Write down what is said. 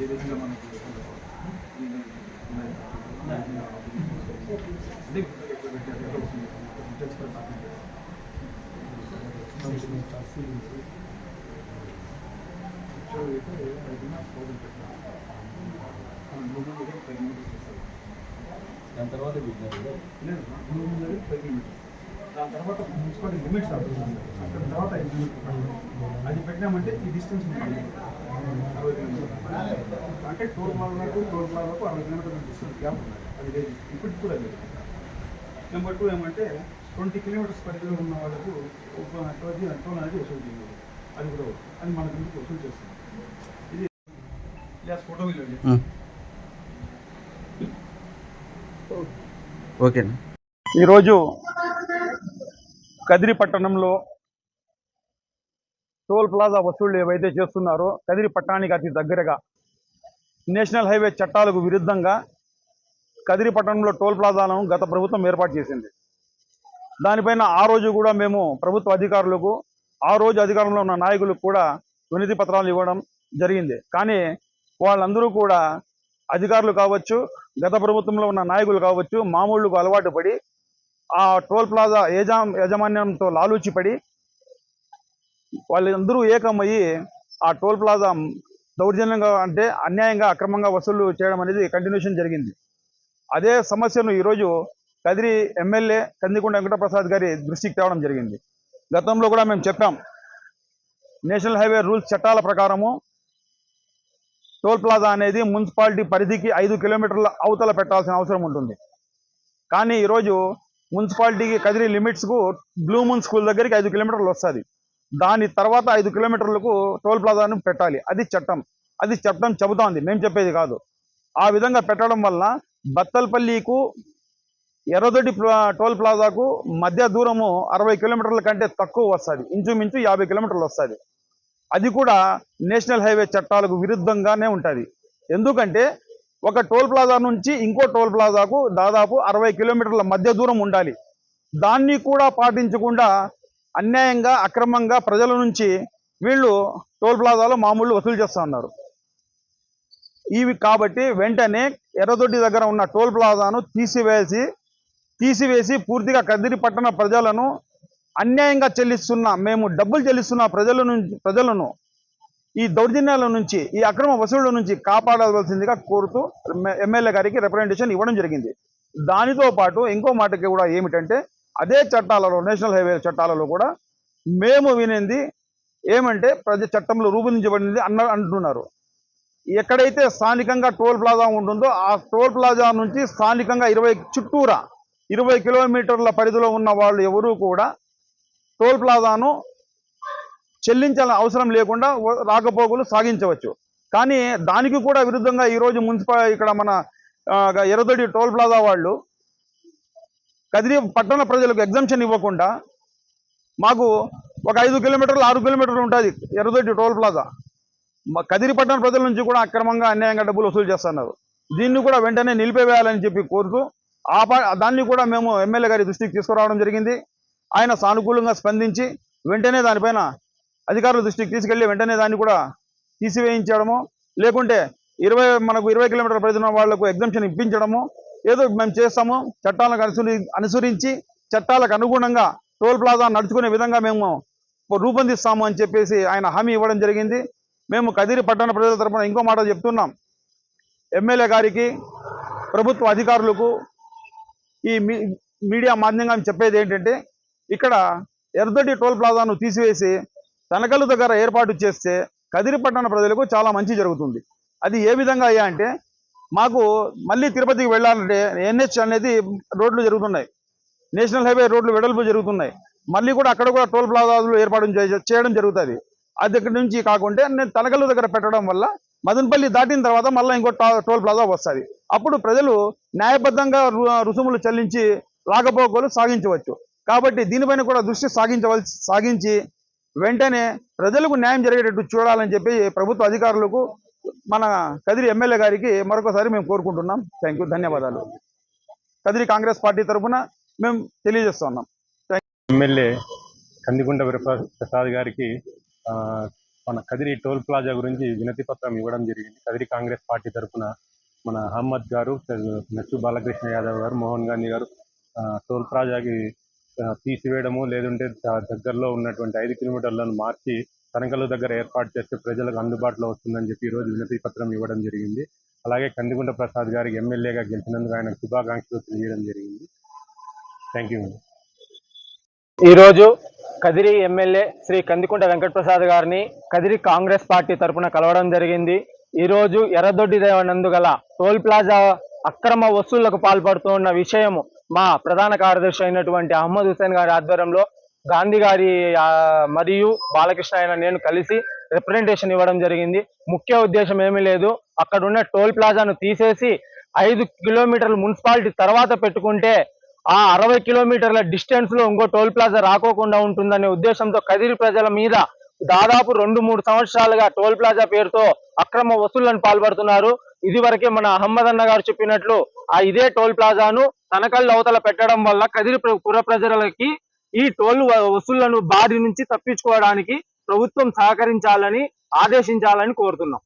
ఏ విధంగా మనకి అదే దాని తర్వాత లేదు దాని తర్వాత మున్సిపాలిటీ లిమిట్స్ అవుతుంది అక్కడ తర్వాత అది పెట్టినామంటే ఈ డిస్టెన్స్ ఉంటుంది. అరవై కిలోమీటర్లు అంటే టోల్ ప్లాజాకు టోల్ ప్లాజాకు అరవై కిలోమీటర్ల డిస్టెన్స్ గ్యాప్ ఉంది. అది లేదు. ఇప్పటికి కూడా లేదు. నెంబర్ టూ ఏమంటే ట్వంటీ కిలోమీటర్స్ పరిధిలో ఉన్న వాళ్ళకు ఒక ట్వంటీ టోల్ అనేది వసూలు చేయాలి అది కూడా. అది మన కిందకి వసూలు చేస్తుంది. ఇది లేస్ ఫోటో వీళ్ళు ఓకేనా? ఈరోజు కదిరి పట్టణంలో టోల్ ప్లాజా వసూళ్ళు ఏవైతే చేస్తున్నారో కదిరి పట్టణానికి అతి దగ్గరగా నేషనల్ హైవే చట్టాలకు విరుద్ధంగా కదిరి పట్టణంలో టోల్ ప్లాజాలను గత ప్రభుత్వం ఏర్పాటు చేసింది. దానిపైన ఆ రోజు కూడా మేము ప్రభుత్వ అధికారులకు ఆ రోజు అధికారంలో ఉన్న నాయకులకు కూడా వినతి పత్రాలు ఇవ్వడం జరిగింది. కానీ వాళ్ళందరూ కూడా అధికారులు కావచ్చు గత ప్రభుత్వంలో ఉన్న నాయకులు కావచ్చు మామూళ్ళకు అలవాటు పడి ఆ టోల్ ప్లాజా యజా యాజమాన్యంతో లాలూచి పడి వాళ్ళందరూ ఏకమయ్యి ఆ టోల్ ప్లాజా దౌర్జన్యంగా అంటే అన్యాయంగా అక్రమంగా వసూలు చేయడం అనేది కంటిన్యూషన్ జరిగింది. అదే సమస్యను ఈరోజు కదిరి ఎమ్మెల్యే కందికొండ వెంకటప్రసాద్ గారి దృష్టికి తేవడం జరిగింది. గతంలో కూడా మేము చెప్పాం నేషనల్ హైవే రూల్స్ చట్టాల ప్రకారము టోల్ ప్లాజా అనేది మున్సిపాలిటీ పరిధికి ఐదు కిలోమీటర్ల అవతల పెట్టాల్సిన అవసరం ఉంటుంది. కానీ ఈరోజు మున్సిపాలిటీకి కదిరి లిమిట్స్కు బ్లూ మూన్ స్కూల్ దగ్గరికి ఐదు కిలోమీటర్లు వస్తుంది. దాని తర్వాత ఐదు కిలోమీటర్లకు టోల్ ప్లాజాను పెట్టాలి. అది చట్టం. అది చట్టం చెబుతోంది. మేము చెప్పేది కాదు. ఆ విధంగా పెట్టడం వలన బత్తల్పల్లికు ఎర్రదొడ్డి ప్లా- టోల్ ప్లాజాకు మధ్య దూరము అరవై కిలోమీటర్ల కంటే తక్కువ వస్తుంది. ఇంచుమించు యాభై కిలోమీటర్లు వస్తుంది. అది కూడా నేషనల్ హైవే చట్టాలకు విరుద్ధంగానే ఉంటుంది. ఎందుకంటే ఒక టోల్ ప్లాజా నుంచి ఇంకో టోల్ ప్లాజాకు దాదాపు అరవై కిలోమీటర్ల మధ్య దూరం ఉండాలి. దాన్ని కూడా పాటించకుండా అన్యాయంగా అక్రమంగా ప్రజల నుంచి వీళ్ళు టోల్ ప్లాజాలో మామూలు వసూలు చేస్తూ ఉన్నారు. ఇవి కాబట్టి వెంటనే ఎర్రదొడ్డి దగ్గర ఉన్న టోల్ ప్లాజాను తీసివేసి తీసివేసి పూర్తిగా కదిరి పట్టణ ప్రజలను అన్యాయంగా చెల్లిస్తున్న మేము డబ్బులు చెల్లిస్తున్న ప్రజల నుంచి ప్రజలను ఈ దౌర్జన్యాల నుంచి ఈ అక్రమ వసూళ్ళ నుంచి కాపాడవలసిందిగా కోరుతూ ఎమ్మెల్యే గారికి రిప్రజెంటేషన్ ఇవ్వడం జరిగింది. దానితో పాటు ఇంకో మాటకి కూడా ఏమిటంటే అదే చట్టాలలో నేషనల్ హైవే చట్టాలలో కూడా మేము వినింది ఏమంటే ప్రజ చట్టంలో రూపొందించబడింది అన్న అంటున్నారు. ఎక్కడైతే స్థానికంగా టోల్ ప్లాజా ఉంటుందో ఆ టోల్ ప్లాజా నుంచి స్థానికంగా ఇరవై చుట్టూరా ఇరవై కిలోమీటర్ల పరిధిలో ఉన్న వాళ్ళు ఎవరూ కూడా టోల్ ప్లాజాను చెల్లించాలని అవసరం లేకుండా రాకపోగులు రాకపోకలు సాగించవచ్చు. కానీ దానికి కూడా విరుద్ధంగా ఈరోజు మున్సిపల్ ఇక్కడ మన ఆ, టోల్ ప్లాజా వాళ్ళు కదిరి పట్టణ ప్రజలకు ఎగ్జామ్షన్ ఇవ్వకుండా మాకు ఒక ఐదు కిలోమీటర్లు ఆరు కిలోమీటర్లు ఉంటుంది ఎర్రదొడ్డి టోల్ ప్లాజా. మా కదిరి పట్టణ ప్రజల నుంచి కూడా అక్రమంగా అన్యాయంగా డబ్బులు వసూలు చేస్తున్నారు. దీన్ని కూడా వెంటనే నిలిపివేయాలని చెప్పి కోరుతూ ఆ దాన్ని కూడా మేము ఎమ్మెల్యే గారి దృష్టికి తీసుకురావడం జరిగింది. ఆయన సానుకూలంగా స్పందించి వెంటనే దానిపైన అధికారుల దృష్టికి తీసుకెళ్ళి వెంటనే దాన్ని కూడా తీసివేయించడము లేకుంటే ఇరవై మనకు ఇరవై కిలోమీటర్ల పరిధిన వాళ్ళకు ఎగ్జామ్షన్ ఇప్పించడము ఏదో మేము చేస్తాము చట్టాలకు అనుసరి అనుసరించి చట్టాలకు అనుగుణంగా టోల్ ప్లాజా నడుచుకునే విధంగా మేము రూపొందిస్తాము అని చెప్పేసి ఆయన హామీ ఇవ్వడం జరిగింది. మేము కదిరి పట్టణ ప్రజల తరపున ఇంకో మాట చెప్తున్నాం. ఎమ్మెల్యే గారికి ప్రభుత్వ అధికారులకు ఈ మీ మీడియా మాధ్యంగా చెప్పేది ఏంటంటే ఇక్కడ ఎర్రదొడ్డి టోల్ ప్లాజాను తీసివేసి తనకలు దగ్గర ఏర్పాటు చేస్తే కదిరి పట్టణ ప్రజలకు చాలా మంచి జరుగుతుంది. అది ఏ విధంగా అయ్యా అంటే మాకు మళ్ళీ తిరుపతికి వెళ్ళాలంటే ఎన్హెచ్ అనేది రోడ్లు జరుగుతున్నాయి. నేషనల్ హైవే రోడ్లు వెడల్పు జరుగుతున్నాయి. మళ్ళీ కూడా అక్కడ కూడా టోల్ ప్లాజాలు ఏర్పాటు చే- చేయడం జరుగుతుంది. అది దగ్గర నుంచి కాకుంటే నేను తనకలు దగ్గర పెట్టడం వల్ల మదనపల్లి దాటిన తర్వాత మళ్ళీ ఇంకో టోల్ ప్లాజా వస్తుంది. అప్పుడు ప్రజలు న్యాయబద్ధంగా రు- రుసుములు చెల్లించి రాకపోకలు సాగించవచ్చు. కాబట్టి దీనిపైన కూడా దృష్టి సాగించవలసి సాగించి వెంటనే ప్రజలకు న్యాయం జరిగేటట్టు చూడాలని చెప్పి ప్రభుత్వ అధికారులకు మన కదిరి ఎమ్మెల్యే గారికి మరొకసారి మేము కోరుకుంటున్నాం. థ్యాంక్ యూ ధన్యవాదాలు. కదిరి కాంగ్రెస్ పార్టీ తరఫున మేము తెలియజేస్తున్నాం ఎమ్మెల్యే కందిగుండ ప్రసాద్ గారికి మన కదిరి టోల్ ప్లాజా గురించి వినతి పత్రం ఇవ్వడం జరిగింది. కదిరి కాంగ్రెస్ పార్టీ తరఫున మన అహ్మద్ గారు నచ్చు బాలకృష్ణ యాదవ్ గారు మోహన్ గాంధీ గారు టోల్ ప్లాజాకి తీసివేయడము లేదంటే దగ్గరలో ఉన్నటువంటి ఐదు కిలోమీటర్లను మార్చి తనకల దగ్గర ఏర్పాటు చేస్తే ప్రజలకు అందుబాటులో వస్తుందని చెప్పి ఈరోజు వినతి పత్రం ఇవ్వడం జరిగింది. అలాగే కందిగుంట ప్రసాద్ గారికి ఎమ్మెల్యేగా గెలిచినందుకు ఆయన శుభాకాంక్షలు తెలియడం జరిగింది. థ్యాంక్ యూ ఈరోజు కదిరి ఎమ్మెల్యే శ్రీ కందికుంట వెంకటప్రసాద్ గారిని కదిరి కాంగ్రెస్ పార్టీ తరపున కలవడం జరిగింది. ఈరోజు ఎర్రదొడ్డి నందు గల టోల్ ప్లాజా అక్రమ వసూళ్ళకు పాల్పడుతున్న విషయము మా ప్రధాన కార్యదర్శి అయినటువంటి అహ్మద్ హుసేన్ గారి ఆధ్వర్యంలో గాంధీ గారి మరియు బాలకృష్ణ అయిన నేను కలిసి రిప్రజెంటేషన్ ఇవ్వడం జరిగింది. ముఖ్య ఉద్దేశం ఏమీ లేదు. అక్కడ ఉన్న టోల్ ప్లాజాను తీసేసి ఐదు కిలోమీటర్లు మున్సిపాలిటీ తర్వాత పెట్టుకుంటే ఆ అరవై కిలోమీటర్ల డిస్టెన్స్లో ఇంకో టోల్ ప్లాజా రాకోకుండా ఉంటుందనే ఉద్దేశంతో కదిరి ప్రజల మీద దాదాపు రెండు మూడు సంవత్సరాలుగా టోల్ ప్లాజా పేరుతో అక్రమ వసూళ్ళను పాల్పడుతున్నారు. ఇది వరకే మన అహ్మద్ అన్న గారు చెప్పినట్లు ఆ ఇదే టోల్ ప్లాజాను తనకళ్ళు అవతల పెట్టడం వల్ల కదిరి పుర ప్రజలకి ఈ టోల్ వ- వసూళ్ళను బారి నుంచి తప్పించుకోవడానికి ప్రభుత్వం సహకరించాలని ఆదేశించాలని కోరుతున్నాం.